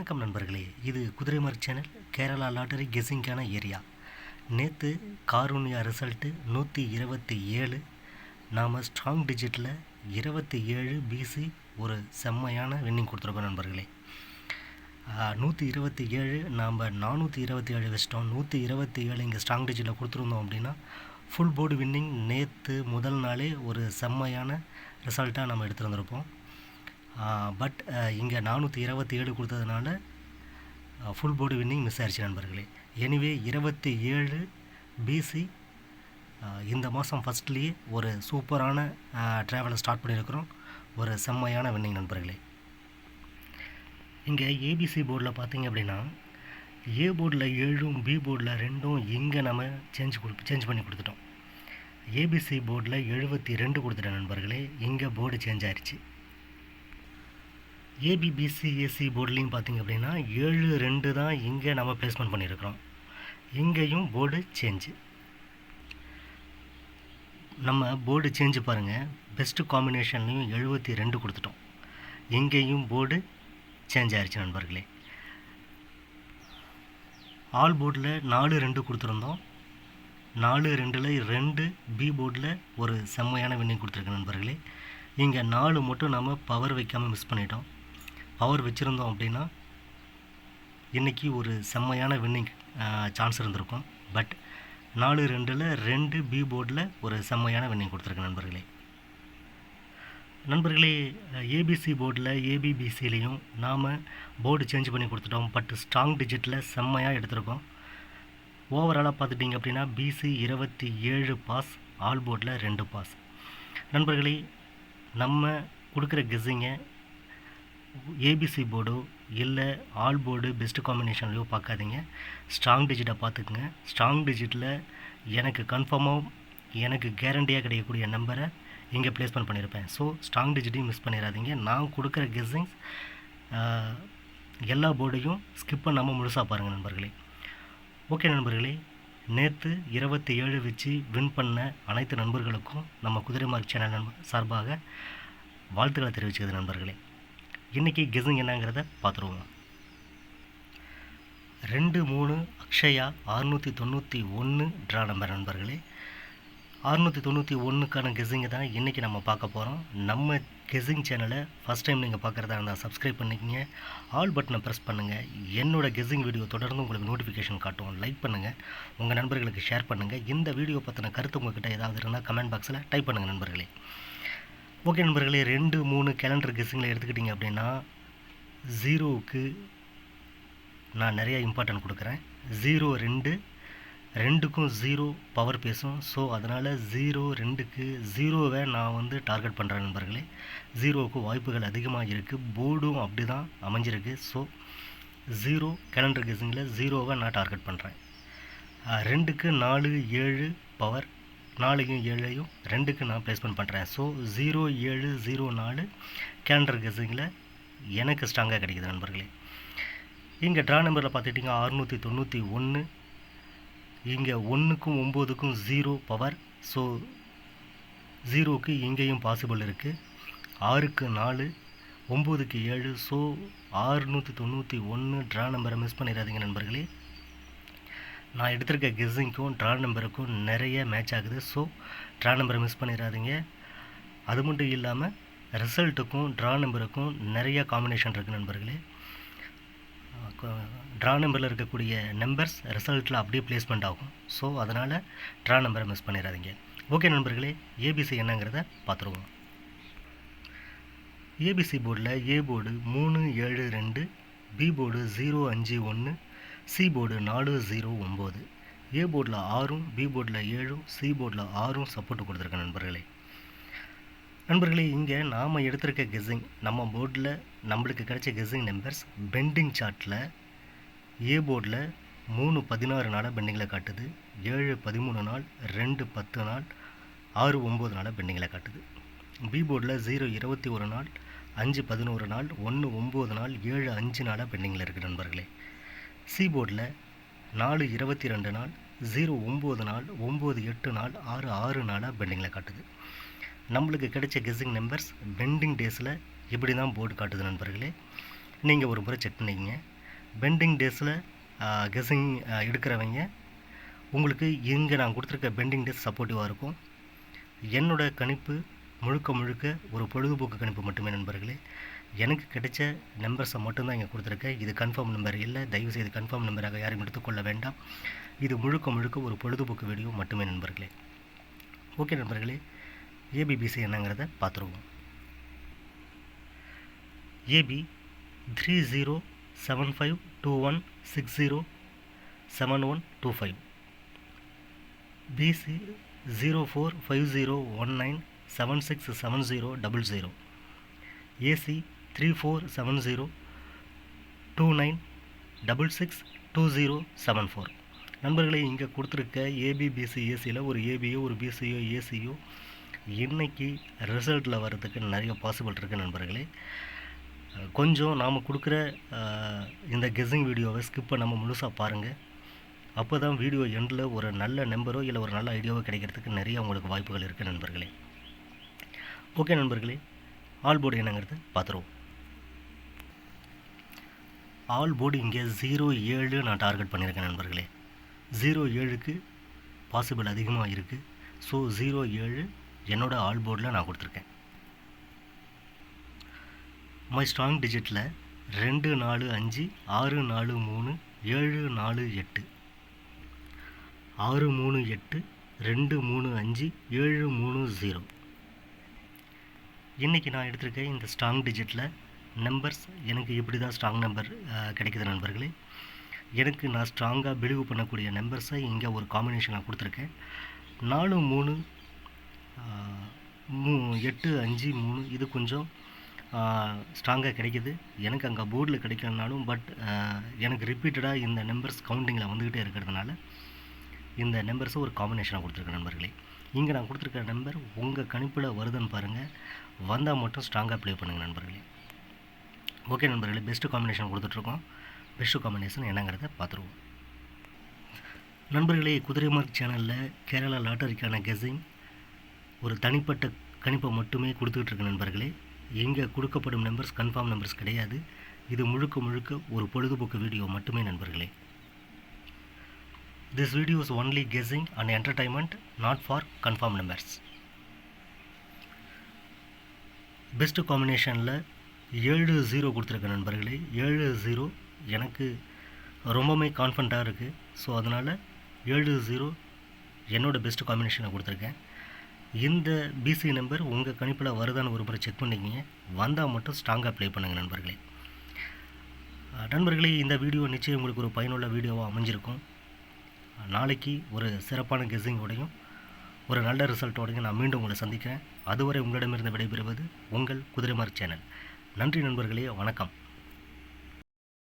வணக்கம் நண்பர்களே. இது குதிரைமார்க் சேனல் கேரளா லாட்டரி கெஸிங்கான ஏரியா. நேற்று காரூன்யா ரிசல்ட்டு நூற்றி இருபத்தி ஏழு. நாம் ஸ்ட்ராங் டிஜிட்டில் இருபத்தி ஏழு பிசி ஒரு செம்மையான வின்னிங் கொடுத்துருக்கோம் நண்பர்களே. நூற்றி இருபத்தி ஏழு நாம் நானூற்றி இருபத்தி ஏழு வச்சிட்டோம். நூற்றி இருபத்தி ஏழு இங்கே ஸ்ட்ராங் டிஜிட்டில் கொடுத்துருந்தோம் அப்படின்னா ஃபுல் போர்டு வின்னிங் நேற்று முதல் நாளே ஒரு செம்மையான ரிசல்ட்டாக நம்ம எடுத்துருந்துருப்போம். பட் இங்கே நானூற்றி இருபத்தி ஏழு கொடுத்ததுனால ஃபுல் போர்டு வின்னிங் மிஸ் ஆயிடுச்சு நண்பர்களே. எனிவே இருபத்தி ஏழு பிசி இந்த மாதம் ஃபஸ்ட்லேயே ஒரு சூப்பரான ட்ராவலை ஸ்டார்ட் பண்ணியிருக்கிறோம் ஒரு செம்மையான வின்னிங் நண்பர்களே. இங்கே ஏபிசி போர்டில் பார்த்தீங்க அப்படின்னா ஏ போர்டில் ஏழும் பி போர்டில் ரெண்டும் இங்கே நம்ம சேஞ்ச் கொடு சேஞ்ச் பண்ணி கொடுத்துட்டோம். ஏபிசி போர்டில் எழுபத்தி ரெண்டு கொடுத்துட்டேன் நண்பர்களே. இங்கே போர்டு சேஞ்ச் ஆயிடுச்சு ஏபிபிசி ஏசி போர்ட்லேயும் பார்த்தீங்க அப்படின்னா ஏழு ரெண்டு தான் இங்கே நம்ம ப்ளேஸ்மெண்ட் பண்ணியிருக்கிறோம் இங்கேயும் போர்டு சேஞ்சு நம்ம போர்டு சேஞ்சு பாருங்கள் பெஸ்ட்டு காம்பினேஷன்லேயும் எழுபத்தி ரெண்டு கொடுத்துட்டோம். இங்கேயும் போர்டு சேஞ்ச் ஆயிடுச்சு நண்பர்களே. ஆல் போர்டில் நாலு ரெண்டு கொடுத்துருந்தோம். நாலு ரெண்டில் ரெண்டு பி போர்டில் ஒரு செம்மையான வின்னிங் கொடுத்துருக்கு நண்பர்களே. இங்கே நாலு மட்டும் நம்ம பவர் வைக்காமல் மிஸ் பண்ணிட்டோம். பவர் வச்சுருந்தோம் அப்படின்னா இன்றைக்கி ஒரு செம்மையான வின்னிங் சான்ஸ் இருந்திருக்கும். பட் நாலு ரெண்டில் ரெண்டு பி போர்டில் ஒரு செம்மையான வின்னிங் கொடுத்துருக்கேன் நண்பர்களே. நண்பர்களே ஏபிசி போர்டில் ஏபிபிசிலையும் நாம் போர்டு சேஞ்ச் பண்ணி கொடுத்துட்டோம். பட் ஸ்ட்ராங் டிஜிட்டில் செம்மையாக எடுத்திருக்கோம். ஓவராலாக பார்த்துட்டிங்க அப்படின்னா பிசி இருபத்தி ஏழு பாஸ் ஆல் போர்டில் ரெண்டு பாஸ் நண்பர்களே நம்ம கொடுக்குற கெஸ்ஸிங்கை ஏபிசி போர்டோ இல்லை ஆல் போர்டு பெஸ்ட்டு காம்பினேஷன்லையோ பார்க்காதீங்க. ஸ்ட்ராங் டிஜிட்டை பார்த்துக்குங்க. ஸ்ட்ராங் டிஜிட்டில் எனக்கு கன்ஃபார்மாக எனக்கு கேரண்டியாக கிடைக்கக்கூடிய நம்பரை இங்கே ப்ளேஸ்மெண்ட் பண்ணியிருப்பேன். ஸோ ஸ்ட்ராங் டிஜிட்டையும் மிஸ் பண்ணிடாதீங்க. நான் கொடுக்குற கெஸ்ஸிங்ஸ் எல்லா போர்டையும் ஸ்கிப் பண்ணாமல் முழுசாக பாருங்கள் நண்பர்களே. ஓகே நண்பர்களே நேற்று இருபத்தி ஏழு வச்சு வின் பண்ண அனைத்து நண்பர்களுக்கும் நம்ம குதிரை மார்க் சேனல் சார்பாக வாழ்த்துக்களை தெரிவிச்சுக்கிறது நண்பர்களே. இன்றைக்கி கெஸிங் என்னங்கிறத பார்த்துருவோம். ரெண்டு மூணு அக்ஷயா அறுநூற்றி தொண்ணூற்றி ஒன்று ட்ரா நம்பர் நண்பர்களே. அறுநூற்றி தொண்ணூற்றி ஒன்றுக்கான கெஸிங்கை தான் இன்றைக்கி நம்ம பார்க்க போகிறோம் நம்ம கெஸிங் சேனலை ஃபஸ்ட் டைம் நீங்கள் பார்க்குறதா இருந்தால் சப்ஸ்கிரைப் பண்ணிக்கங்க. ஆல் பட்டனை ப்ரெஸ் பண்ணுங்கள் என்னோடய கெஸிங் வீடியோ தொடர்ந்து உங்களுக்கு நோட்டிஃபிகேஷன் காட்டும். லைக் பண்ணுங்கள் உங்கள் நண்பர்களுக்கு ஷேர் பண்ணுங்கள் இந்த வீடியோ பற்றின கருத்து உங்கள்கிட்ட ஏதாவது இருந்தால் கமெண்ட் பாக்ஸில் டைப் பண்ணுங்கள் நண்பர்களே. ஓகே நண்பர்களே ரெண்டு மூணு கேலண்டர் கெஸ்ஸிங்கில் எடுத்துக்கிட்டிங்க அப்படின்னா ஜீரோவுக்கு நான் நிறையா இம்பார்ட்டன்ட் கொடுக்குறேன். ஜீரோ ரெண்டு ரெண்டுக்கும் ஜீரோ பவர் பேசும். ஸோ அதனால் ஜீரோ ரெண்டுக்கு ஜீரோவை நான் வந்து டார்கெட் பண்ணுறேன் நண்பர்களே. ஜீரோவுக்கு வாய்ப்புகள் அதிகமாக இருக்குது போர்டும் அப்படி தான் அமைஞ்சிருக்கு ஸோ ஜீரோ கேலண்டர் கெஸிங்கில் ஜீரோவை நான் டார்கெட் பண்ணுறேன் ரெண்டுக்கு நாலு ஏழு பவர் நாலையும் ஏழையும் ரெண்டுக்கு நான் ப்ளேஸ்மெண்ட் பண்ணுறேன் ஸோ ஜீரோ ஏழு ஜீரோ நாலு கேலண்டர் கெஸிங்கில் எனக்கு ஸ்ட்ராங்காக கிடைக்குது நண்பர்களே. இங்கே ட்ரா நம்பரில் பார்த்துட்டிங்க அறுநூற்றி தொண்ணூற்றி ஒன்று இங்கே ஒன்றுக்கும் ஒம்போதுக்கும் ஜீரோ பவர் ஸோ ஜீரோவுக்கு இங்கேயும் பாசிபிள் இருக்குது ஆறுக்கு நாலு ஒம்போதுக்கு ஏழு. ஸோ ஆறுநூற்றி தொண்ணூற்றி ஒன்று ட்ரா நம்பரை மிஸ் பண்ணிடாதீங்க நண்பர்களே. நான் எடுத்திருக்க கெஸ்ஸிங்க்கும் ட்ரா நம்பருக்கும் நிறைய மேட்ச் ஆகுது. ஸோ ட்ரா நம்பரை மிஸ் பண்ணிடாதீங்க. அது மட்டும் இல்லாமல் ரிசல்ட்டுக்கும் ட்ரா நம்பருக்கும் நிறைய காம்பினேஷன் இருக்குது நண்பர்களே. ட்ரா நம்பரில் இருக்கக்கூடிய நம்பர்ஸ் ரிசல்ட்டில் அப்படியே ப்ளேஸ்மெண்ட் ஆகும். ஸோ அதனால் ட்ரா நம்பரை மிஸ் பண்ணிடாதீங்க. ஓகே நண்பர்களே ஏபிசி என்னங்கிறத பார்த்துருவோம். ஏபிசி போர்டில் ஏ போர்டு மூணு ஏழு ரெண்டு பி போர்டு ஜீரோ அஞ்சு ஒன்று சி போர்டு நாலு ஜீரோ ஒம்பது ஏ போர்டில் ஆறும் பி போர்டில் ஏழும் சி போர்டில் ஆறும் சப்போர்ட் கொடுத்துருக்கேன் நண்பர்களே. நண்பர்களே இங்கே நாம் எடுத்திருக்க கெஸ்ஸிங் நம்ம போர்டில் நம்மளுக்கு கிடைச்ச கெஸ்ஸிங் நம்பர்ஸ் பெண்டிங் சார்ட்டில் ஏ போர்டில் மூணு பதினாறு நாளாக பெண்டிங்கில் காட்டுது ஏழு பதிமூணு நாள் ரெண்டு பத்து நாள் ஆறு ஒம்பது நாளாக பெண்டிங்கில் காட்டுது. பி போர்டில் ஜீரோ இருபத்தி ஒரு நாள் அஞ்சு பதினோரு நாள் ஒன்று ஒம்பது நாள் ஏழு அஞ்சு நாளாக பெண்டிங்கில் இருக்குது நண்பர்களே. சீபோர்டில் நாலு இருபத்தி ரெண்டு நாள் ஜீரோ ஒம்பது நாள் ஒம்பது எட்டு நாள் ஆறு ஆறு நாளாக பெண்டிங்கில் காட்டுது. நம்மளுக்கு கிடைச்ச கெஸ்ஸிங் நம்பர்ஸ் பெண்டிங் டேஸில் இப்படி தான் போர்டு காட்டுது நண்பர்களே. நீங்கள் ஒரு முறை செக் பண்ணிக்கங்க. பெண்டிங் டேஸில் கெஸ்ஸிங் எடுக்கிறவங்க உங்களுக்கு இங்கே நான் கொடுத்துருக்க பெண்டிங் டேஸ் சப்போர்ட்டிவாக இருக்கும். என்னோடய கணிப்பு முழுக்க முழுக்க ஒரு பொழுதுபோக்கு கணிப்பு மட்டுமே நண்பர்களே. எனக்கு கிடைச்ச நம்பர்ஸை மட்டும்தான் இங்கே கொடுத்துருக்கேன் இது கன்ஃபார்ம் நம்பர் இல்லை. தயவுசெய்து கன்ஃபார்ம் நம்பராக யாரும் எடுத்துக்கொள்ள வேண்டாம். இது முழுக்க முழுக்க ஒரு பொழுதுபோக்கு வீடியோ மட்டுமே நண்பர்களே. ஓகே நண்பர்களே ஏபிபிசி என்னங்கிறத பார்த்துருவோம். AB three zero seven five two one six zero seven one two five BC zero four five zero one nine seven six seven zero double zero AC three four seven zero two nine double six two zero seven four நண்பர்களே இங்கே கொடுத்துருக்க ABBC ஏசியில் ஒரு ஏபியோ ஒரு physio ஏசியோ இன்றைக்கி ரிசல்ட்டில் வர்றதுக்கு நிறைய possible இருக்குது நண்பர்களே. கொஞ்சம் நாம் கொடுக்குற இந்த கெஸ்ஸிங் வீடியோவை ஸ்கிப் பண்ணாமல் முழுசாக பாருங்கள் அப்போ தான் வீடியோ எண்டில் ஒரு நல்ல நம்பரோ இல்லை ஒரு நல்ல ஐடியாவோ கிடைக்கிறதுக்கு நிறைய உங்களுக்கு வாய்ப்புகள் இருக்குது நண்பர்களே. ஓகே நண்பர்களே ஆல் போர்டு என்னங்கிறது பார்த்துருவோம். ஆல் போர்டு இங்கே ஜீரோ ஏழு நான் டார்கெட் பண்ணியிருக்கேன் நண்பர்களே. ஜீரோ ஏழுக்கு பாசிபிள் அதிகமாக இருக்குது ஸோ ஜீரோ ஏழு என்னோடய ஆல் போர்டில் நான் கொடுத்துருக்கேன். மை ஸ்ட்ராங் டிஜிட்டில் ரெண்டு நாலு அஞ்சு ஆறு நாலு மூணு ஏழு நாலு எட்டு. ஆறு மூணு எட்டு ரெண்டு மூணு அஞ்சு ஏழு மூணு ஜீரோ இன்றைக்கி நான் எடுத்திருக்கேன் இந்த ஸ்ட்ராங் டிஜிட்டில் நம்பர்ஸ் எனக்கு இப்படி தான் ஸ்ட்ராங் நம்பர் கிடைக்குது நண்பர்களே. எனக்கு நான் ஸ்ட்ராங்காக பிலீவ் பண்ணக்கூடிய நம்பர்ஸை இங்கே ஒரு காம்பினேஷனாக கொடுத்துருக்கேன். நாலு மூணு மூ எட்டு அஞ்சு மூணு இது கொஞ்சம் ஸ்ட்ராங்காக கிடைக்குது. எனக்கு அங்கே போர்டில் கிடைக்கலனாலும் பட் எனக்கு ரிப்பீட்டடாக இந்த நம்பர்ஸ் கவுண்டிங்கில் வந்துக்கிட்டே இருக்கிறதுனால இந்த நம்பர்ஸை ஒரு காம்பினேஷனாக கொடுத்துருக்கேன் நண்பர்களே. இங்கே நான் கொடுத்துருக்க நம்பர் உங்கள் கணிப்பில் வருதுன்னு பாருங்கள் வந்தால் மட்டும் ஸ்ட்ராங்காக ப்ளே பண்ணுங்கள் நண்பர்களே. ஓகே நண்பர்களே பெஸ்ட்டு காம்பினேஷன் கொடுத்துட்ருக்கோம். பெஸ்ட்டு காம்பினேஷன் என்னங்கிறத பார்த்துருவோம். நண்பர்களே குதிரை மார்க் சேனலில் கேரளா லாட்டரிக்கான கெஸிங் ஒரு தனிப்பட்ட கணிப்பை மட்டுமே கொடுத்துக்கிட்டு இருக்க நண்பர்களே. எங்கே கொடுக்கப்படும் நம்பர்ஸ் கன்ஃபார்ம் நம்பர்ஸ் கிடையாது. இது முழுக்க முழுக்க ஒரு பொழுதுபோக்கு வீடியோ மட்டுமே நண்பர்களே. This videos only guessing and entertainment not for confirm numbers best காம்பினேஷனில் ஏழு ஜீரோ கொடுத்துருக்கேன் நண்பர்களே ஏழு ஜீரோ எனக்கு ரொம்பவுமே கான்ஃபிடண்ட்டாக இருக்குது ஸோ அதனால் ஏழு ஜீரோ என்னோடய பெஸ்ட்டு காம்பினேஷனை கொடுத்துருக்கேன். இந்த பிசி நம்பர் உங்கள் கணிப்பில் வருதான்னு ஒரு முறை செக் பண்ணிக்கிங்க. வந்தால் மட்டும் ஸ்ட்ராங்காக ப்ளே பண்ணுங்கள் நண்பர்களே. நண்பர்களே இந்த வீடியோ நிச்சயம் உங்களுக்கு ஒரு பயனுள்ள வீடியோவாக அமைஞ்சிருக்கும். நாளைக்கு ஒரு சிறப்பான கெஸ்ஸிங்கோடையும் ஒரு நல்ல ரிசல்ட்டோடையும் நான் மீண்டும் உங்களை சந்திக்கிறேன். அதுவரை உங்களிடமிருந்து விடைபெறுவது உங்கள் குதிரைமார் சேனல். நன்றி நண்பர்களே வணக்கம்.